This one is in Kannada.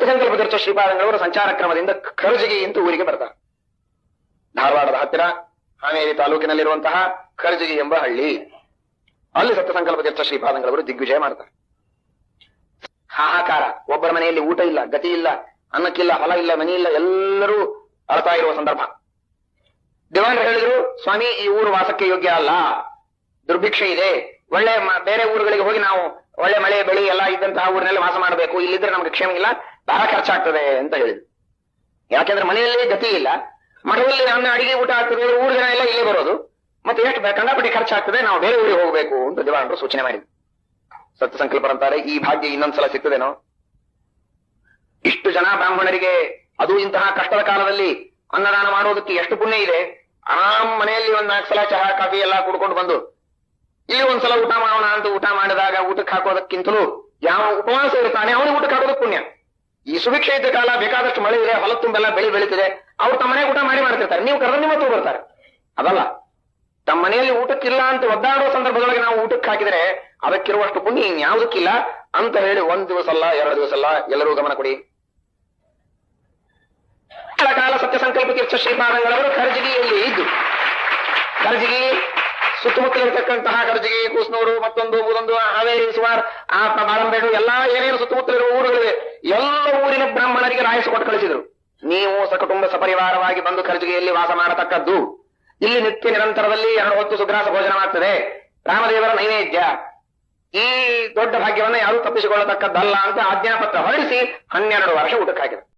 ಸತ್ಯಸಂಕಲ್ಪ ತೀರ್ಥ ಶ್ರೀಪಾದಂಗಳವರು ಸಂಚಾರ ಕ್ರಮದಿಂದ ಖರ್ಜಿಗೆ ಅಂತ ಊರಿಗೆ ಬರ್ತಾರೆ ಧಾರವಾಡದ ಹತ್ತಿರ ಹಾವೇರಿ ತಾಲೂಕಿನಲ್ಲಿರುವಂತಹ ಖರ್ಜಿಗೆ ಎಂಬ ಹಳ್ಳಿ. ಅಲ್ಲಿ ಸತ್ಯಸಂಕಲ್ಪ ತೀರ್ಥ ಶ್ರೀಪಾದಂಗಳವರು ದಿಗ್ವಿಜಯ ಮಾಡ್ತಾರೆ. ಹಾಹಾಕಾರ. ಒಬ್ಬರ ಮನೆಯಲ್ಲಿ ಊಟ ಇಲ್ಲ, ಗತಿ ಇಲ್ಲ, ಅನ್ನಕ್ಕಿಲ್ಲ, ಹೊಲ ಇಲ್ಲ, ಮನೆ ಇಲ್ಲ, ಎಲ್ಲರೂ ಅಳತಾ ಇರುವ ಸಂದರ್ಭ. ದಿವಾನರು ಹೇಳಿದ್ರು, ಸ್ವಾಮಿ, ಈ ಊರು ವಾಸಕ್ಕೆ ಯೋಗ್ಯ ಅಲ್ಲ. ದುರ್ಭಿಕ್ಷೆ ಇದೆ. ಒಳ್ಳೆ ಬೇರೆ ಊರುಗಳಿಗೆ ಹೋಗಿ ನಾವು ಒಳ್ಳೆ ಮಳೆ, ಬೆಳಿ ಎಲ್ಲ ಇದ್ದಂತಹ ಊರಿನಲ್ಲಿ ವಾಸ ಮಾಡಬೇಕು. ಇಲ್ಲಿದ್ರೆ ನಮ್ಗೆ ಕ್ಷೇಮ ಇಲ್ಲ. ಬಹಳ ಖರ್ಚಾಗ್ತದೆ ಅಂತ ಹೇಳಿದ್ರು. ಯಾಕೆಂದ್ರೆ ಮನೆಯಲ್ಲಿ ಗತಿ ಇಲ್ಲ. ಮಠದಲ್ಲಿ ಅನ್ನ ಅಡಿಗೆ ಊಟ ಆಗ್ತದೆ, ಊರ ಜನ ಎಲ್ಲ ಇಲ್ಲೇ ಬರೋದು. ಮತ್ತೆ ಎಷ್ಟು ಕಂಡಾಪಟ್ಟಿ ಖರ್ಚಾಗ್ತದೆ, ನಾವು ಬೇರೆ ಊರಿಗೆ ಹೋಗಬೇಕು ಅಂತ ದಿವಾನರು ಸೂಚನೆ ಮಾಡಿದ್ರು. ಸತ್ಯ ಸಂಕಲ್ಪರಂತಾರೆ ಈ ಭಾಗ್ಯ ಇನ್ನೊಂದ್ಸಲ ಸಿಗ್ತದೇನೋ? ಇಷ್ಟು ಜನ ಬ್ರಾಹ್ಮಣರಿಗೆ ಅದು ಇಂತಹ ಕಷ್ಟದ ಕಾಲದಲ್ಲಿ ಅನ್ನದಾನ ಮಾಡೋದಕ್ಕೆ ಎಷ್ಟು ಪುಣ್ಯ ಇದೆ. ಆರಾಮ್ ಮನೆಯಲ್ಲಿ ಒಂದ್ ನಾಲ್ಕು ಸಲ ಚಹಾ, ಕಾಫಿ ಎಲ್ಲ ಕುಡ್ಕೊಂಡು ಬಂದು ಇಲ್ಲಿ ಒಂದ್ಸಲ ಊಟ ಮಾಡೋಣ ಅಂತ ಊಟ ಮಾಡಿದಾಗ ಊಟಕ್ಕೆ ಹಾಕೋದಕ್ಕಿಂತಲೂ ಯಾವ ಉಪವಾಸ ಇರ್ತಾನೆ ಅವನಿಗೆ ಊಟಕ್ಕೆ ಹಾಕೋದಕ್ಕೆ ಪುಣ್ಯ. ಈ ಸುಭಿಕ್ಷೆ ಇದ್ದ ಕಾಲ ಬೇಕಾದಷ್ಟು ಮಳೆ ಇದೆ ಹೊಲ ತುಂಬೆಲ್ಲ ಬೆಳೆ ಬೆಳೀತಿದೆ. ಅವ್ರು ತಮ್ಮ ಮನೆಗೆ ಊಟ ಮಾಡಿ ಮಾಡ್ತಿರ್ತಾರೆ. ನೀವು ಕರೆದ ನಿಮ್ಮ ಬರ್ತಾರೆ. ಅದಲ್ಲ, ತಮ್ಮ ಮನೆಯಲ್ಲಿ ಊಟಕ್ಕಿಲ್ಲ ಅಂತ ಒದ್ದಾಡುವ ಸಂದರ್ಭದೊಳಗೆ ನಾವು ಊಟಕ್ಕೆ ಹಾಕಿದ್ರೆ ಅದಕ್ಕಿರುವಷ್ಟು ಪುಣ್ಯ ಇನ್ಯಾವುದಕ್ಕಿಲ್ಲ ಅಂತ ಹೇಳಿ ಒಂದ್ ದಿವಸ ಅಲ್ಲ ಎರಡು ದಿವಸ ಅಲ್ಲ ಎಲ್ಲರೂ ಗಮನ ಕೊಡಿ. ಕಾಲ ಸತ್ಯ ಸಂಕಲ್ಪ ತೀರ್ಥ ಶ್ರೀಪಾದಂಗಳವರು ಖರ್ಜಿಗಿಯಲ್ಲಿ ಇದ್ದು, ಖರ್ಜಿಗಿ ಸುತ್ತಮುತ್ತಲಿರ್ತಕ್ಕಂತಹ ಗರ್ಜಿಗೆ ಕೂಸ್ನೂರು, ಮತ್ತೊಂದು ಊರೊಂದು ಹಾವೇರಿ ಸುಮಾರು ಆ ಬಾಳಂಬೇಡು ಎಲ್ಲಾ ಏನೇನು ಸುತ್ತಮುತ್ತಲಿರುವ ಊರುಗಳಿವೆ, ಎಲ್ಲ ಊರಿನ ಬ್ರಾಹ್ಮಣರಿಗೆ ರಾಯಸ ಕೊಟ್ಟು ಕಳಿಸಿದರು. ನೀವು ಸಕುಟುಂಬ ಸಪರಿವಾರವಾಗಿ ಬಂದು ಖರ್ಜಿಗೆಯಲ್ಲಿ ವಾಸ ಮಾಡತಕ್ಕದ್ದು. ಇಲ್ಲಿ ನಿತ್ಯ ನಿರಂತರದಲ್ಲಿ ಎರಡು ಹೊತ್ತು ಸುಗ್ರಾಸ ಭೋಜನವಾಗ್ತದೆ ರಾಮದೇವರ ನೈವೇದ್ಯ. ಈ ದೊಡ್ಡ ಭಾಗ್ಯವನ್ನ ಯಾರೂ ತಪ್ಪಿಸಿಕೊಳ್ಳತಕ್ಕದ್ದಲ್ಲ ಅಂತ ಆಜ್ಞಾಪತ್ರ ಹೊರಡಿಸಿ ಹನ್ನೆರಡು ವರ್ಷ ಊಟಕ್ಕೆ ಹಾಕಿದ್ರು